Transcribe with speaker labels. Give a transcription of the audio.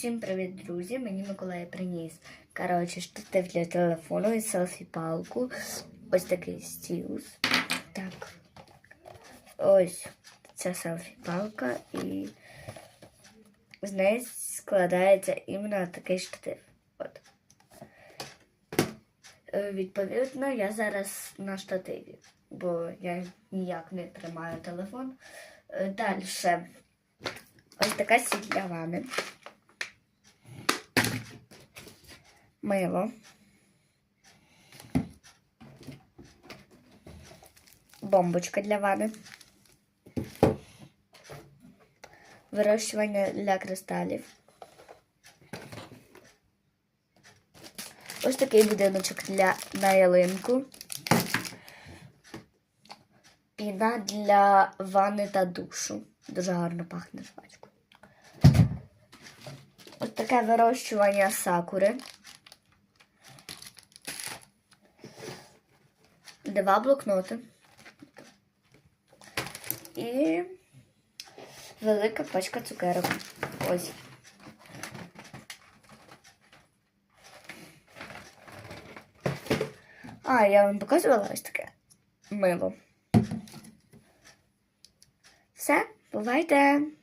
Speaker 1: Всім привіт, друзі! Мені Миколай приніс коротше, штатив для телефону і селфі-палку. Ось такий стілус. Так. Ось ця селфі-палка і з неї складається іменно такий штатив. От. Е, Відповідно, я зараз на штативі, бо я ніяк не тримаю телефон. Далі. Ось така сіль для ванни. Мило. Бомбочка для ванни. Вирощування для кристалів. Ось такий будиночок для на ялинку. Піна для ванни та душу. Дуже гарно пахне жвачкою. Ось таке вирощування сакури. Два блокноти. І велика пачка цукерок. Ось. А, я вам показувала ось таке мило. Все, бувайте!